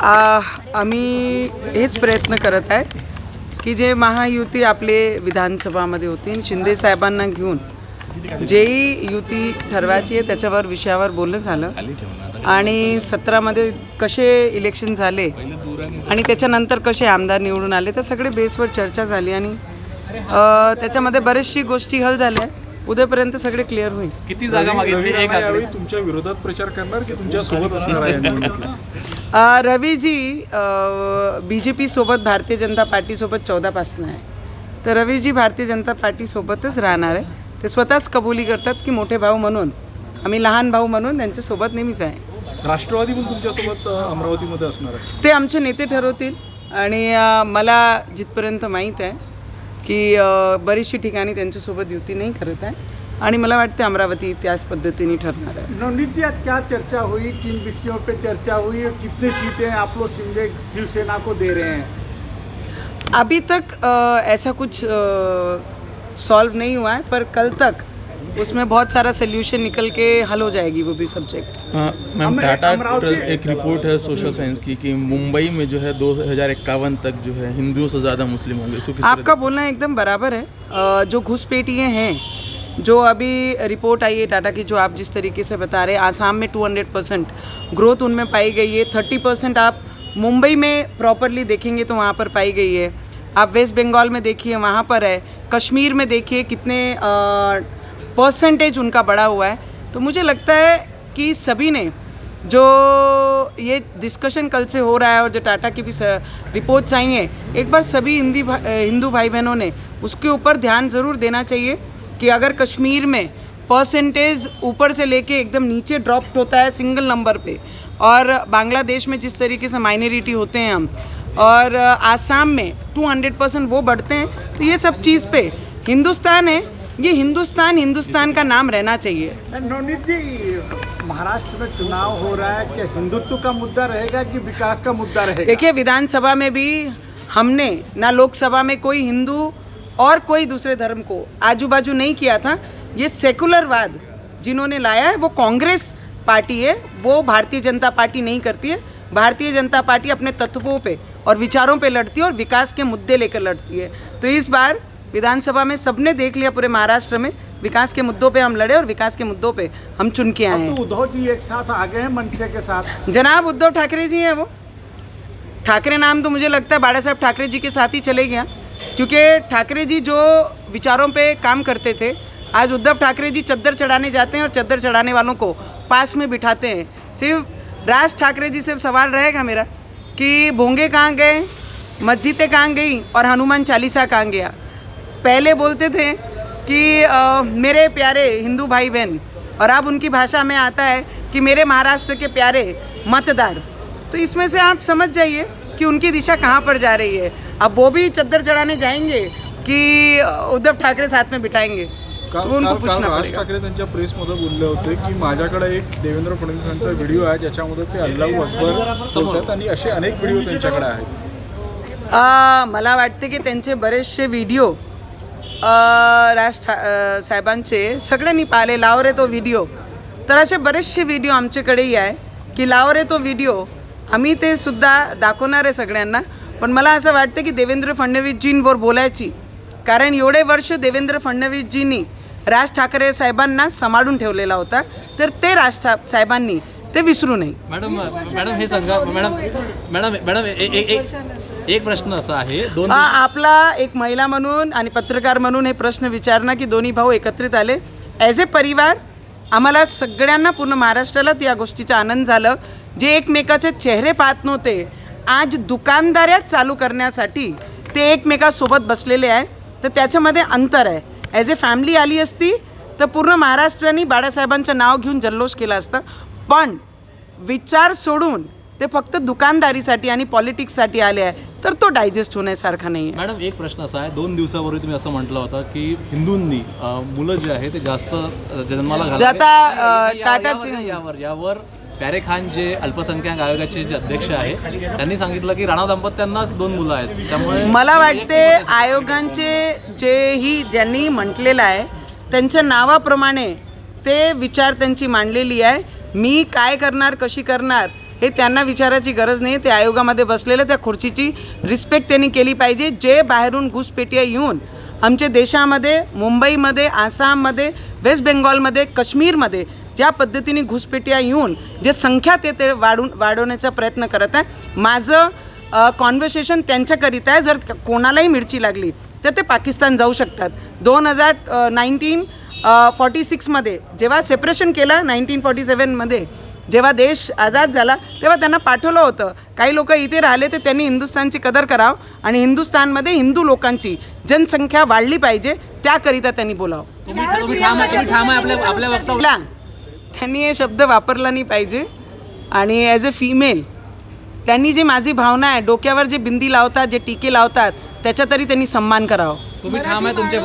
आ, आम्ही हेच प्रयत्न करत आहे की जे महायुती आपले विधानसभामध्ये होती आणि शिंदे साहेबांना घेऊन जेही युती ठरवायची आहे त्याच्यावर विषयावर बोलणं झालं. आणि सतरामध्ये कसे इलेक्शन झाले आणि त्याच्यानंतर कसे आमदार निवडून आले तर सगळे बेसवर चर्चा झाली आणि त्याच्यामध्ये बरेचशी गोष्टी हल झाल्या. उद्यापर्यंत सगळे क्लिअर होईल. किती जागा मागितली एक आकडे यावेळी तुमच्या विरोधात प्रचार करणार की तुमच्यासोबत असणार आहे निवडणुकीत रवीजी बी जे पी सोबत भारतीय जनता पार्टीसोबत चौदापासून आहे. तर रवीजी भारतीय जनता पार्टीसोबतच राहणार आहे. ते स्वतःच कबुली करतात की मोठे भाऊ म्हणून आम्ही लहान भाऊ म्हणून त्यांच्यासोबत नेहमीच आहे. राष्ट्रवादी पण तुमच्यासोबत अ, अमरावतीमध्ये असणार आहे. ते आमचे नेते ठरवतील आणि अ, मला जिथपर्यंत माहीत आहे की बरीचशी ठिकाणी त्यांच्यासोबत युती नाही करत आहे. आणि मला वाटते अमरावती त्याच पद्धतीने ठरणार आहे. जी आज क्या चर्चा हुई? किन विषयों पे चर्चा हुई? और कितनी सीटें आप लोग शिंदे शिवसेना को दे रहे हैं? अभी तक ऐसा कुछ सॉल्व नहीं हुआ है पर कल तक उसमें बहुत सारा सोल्यूशन निकल के हल हो जाएगी वो भी सब्जेक्ट हाँ, मैम टाटा एक रिपोर्ट है सोशल साइंस की कि मुंबई में जो है दो हज़ार इक्यावन तक जो है हिंदुओं से ज़्यादा मुस्लिम होंगे। इसको किस आपका बोलना एकदम बराबर है। जो घुसपैठिए हैं जो अभी रिपोर्ट आई है टाटा की जो आप जिस तरीके से बता रहे हैं आसाम में 200 परसेंट ग्रोथ उनमें पाई गई है। 30 परसेंट आप मुंबई में प्रॉपरली देखेंगे तो वहाँ पर पाई गई है। आप वेस्ट बंगाल में देखिए वहाँ पर है। कश्मीर में देखिए कितने परसेंटेज उनका बढ़ा हुआ है। तो मुझे लगता है कि सभी ने जो ये डिस्कशन कल से हो रहा है और जो टाटा की भी रिपोर्ट्स आई हैं, एक बार सभी हिंदी भा- हिंदू भाई बहनों ने उसके ऊपर ध्यान ज़रूर देना चाहिए कि अगर कश्मीर में परसेंटेज ऊपर से लेके एकदम नीचे ड्रॉप होता है सिंगल नंबर पे, और बांग्लादेश में जिस तरीके से माइनॉरिटी होते हैं हम, और आसाम में 200 परसेंट वो बढ़ते हैं तो ये सब चीज़ पे हिंदुस्तान है ये हिंदुस्तान हिंदुस्तान का नाम रहना चाहिए। नवनीत जी महाराष्ट्र में चुनाव हो रहा है क्या हिंदुत्व का मुद्दा रहेगा कि विकास का मुद्दा रहेगा? देखिए विधानसभा में भी हमने ना लोकसभा में कोई हिंदू और कोई दूसरे धर्म को आजू बाजू नहीं किया था। ये सेकुलरवाद जिन्होंने लाया है वो कांग्रेस पार्टी है वो भारतीय जनता पार्टी नहीं करती है। भारतीय जनता पार्टी अपने तत्वों पे और विचारों पे लड़ती है और विकास के मुद्दे लेकर लड़ती है। तो इस बार विधानसभा में सबने देख लिया पूरे महाराष्ट्र में। विकास के मुद्दों पे हम लड़े और विकास के मुद्दों पे हम चुन के आए हैं तो उद्धव जी एक साथ आ गए हैं मनसे के साथ। जनाब उद्धव ठाकरे जी हैं वो। ठाकरे नाम तो मुझे लगता है बाड़ा साहब ठाकरे जी के साथ ही चले गया। क्योंकि ठाकरे जी जो विचारों पे काम करते थे आज उद्धव ठाकरे जी चद्दर चढ़ाने जाते हैं और चद्दर चढ़ाने वालों को पास में बिठाते हैं। सिर्फ़ राज ठाकरे जी से सवाल रहेगा मेरा कि भोंगे कहाँ गए मस्जिदें कहाँ गई और हनुमान चालीसा कहाँ गया? पहले बोलते थे कि अ, मेरे प्यारे हिंदू भाई बहन और अब उनकी भाषा में आता है कि मेरे महाराष्ट्र के प्यारे मतदार। तो इसमें से आप समझ जाइए कि उनकी दिशा कहाँ पर जा रही है। अब वो भी चद्दर चढ़ाने जाएंगे कि उद्धव ठाकरे साथ में बिठाएंगे। राज ठाकरे त्यांच्या प्रेसमध्ये बोलले होते की माझ्याकडे एक देवेंद्र फडणवीसांचा व्हिडिओ आहे ज्याच्यामध्ये ते अल्लाहू अकबर बोलतात आणि असे अनेक व्हिडिओ त्यांच्याकडे आहेत. मला वाटते की त्यांचे बरेचसे व्हिडिओ राज ठा साहेबांचे सगळ्यांनी पाहिले लाव रे तो व्हिडिओ तर असे बरेचसे व्हिडिओ आमच्याकडेही आहे की लाव रे तो व्हिडिओ आम्ही ते सुद्धा दाखवणार आहे सगळ्यांना. पण मला असं वाटतं की देवेंद्र फडणवीसजींवर बोलायची. कारण एवढे वर्ष देवेंद्र फडणवीसजींनी राज ठाकरे साहेबांना सांभाळून ठेवलेला होता. तर ते राज ठा साहेबांनी ते विसरू नये. मॅडम मॅडम हे सांगा. मॅडम मॅडम मॅडम एक प्रश्न असा आहे दोन हा आपला एक महिला म्हणून आणि पत्रकार म्हणून हे प्रश्न विचारणं की दोन्ही भाऊ एकत्रित आले. ॲज ए परिवार आम्हाला सगळ्यांना पूर्ण महाराष्ट्राला या गोष्टीचा आनंद झालं. जे एकमेकाचे चेहरे पाहत नव्हते आज दुकानदाऱ्या चालू करण्यासाठी ते एकमेकासोबत बसलेले आहे. तर त्याच्यामध्ये अंतर आहे. ॲज ए फॅमिली आली असती तर पूर्ण महाराष्ट्राने बाळासाहेबांचं नाव घेऊन जल्लोष केला असता. पण विचार सोडून ते फक्त दुकानदारीसाठी आणि पॉलिटिक्ससाठी आले आहे तर तो डायजेस्ट होण्यासारखा नाही आहे मॅडम एक प्रश्न असा आहे. दोन दिवसापूर्वी तुम्ही असं म्हटलं होतं की हिंदूंनी अ, मुलं जे आहे ते जास्त अ, जन्माला. आता, अ, या- टाटाची- यावर- यावर यावर प्यारे खान जे अल्पसंख्याक आयोगाचे जे अध्यक्ष आहे त्यांनी सांगितलं की राणा दाम्पत्यांनाच दोन मुलं आहेत. त्यामुळे मला वाटते आयोगांचे जेही ज्यांनी म्हटलेलं आहे त्यांच्या नावाप्रमाणे ते विचार त्यांची मांडलेली आहे. मी काय करणार कशी करणार हे त्यांना विचारायची गरज नाही. ते आयोगामध्ये बसलेल्या त्या खुर्चीची रिस्पेक्ट त्यांनी केली पाहिजे. जे बाहेरून घुसपेटिया येऊन आमच्या देशामध्ये मुंबईमध्ये आसाममध्ये वेस्ट बेंगॉलमध्ये काश्मीरमध्ये ज्या पद्धतीने घुसपेटिया येऊन जे संख्या ते ते वाढून वाढवण्याचा प्रयत्न करत आहे. माझं कॉन्व्हर्सेशन त्यांच्याकरिता आहे. जर कोणालाही मिरची लागली तर ते पाकिस्तान जाऊ शकतात. दोन हजार नाईन्टीन फॉर्टी सिक्समध्ये जेव्हा सेपरेशन केलं नाईन्टीन फॉर्टी सेवनमध्ये जेव्हा देश आझाद झाला तेव्हा त्यांना पाठवलं होतं. काही लोक इथे राहिले तर त्यांनी हिंदुस्थानची कदर करावं आणि हिंदुस्थानमध्ये हिंदू लोकांची जनसंख्या वाढली पाहिजे त्याकरिता त्यांनी बोलावं. त्यांनी हे शब्द वापरला नाही पाहिजे. आणि ॲज अ फिमेल त्यांनी जी माझी भावना आहे डोक्यावर जे बिंदी लावतात जे टीके लावतात त्याचा तरी त्यांनी सन्मान करावा. तुम्ही ठाम आहे तुमच्या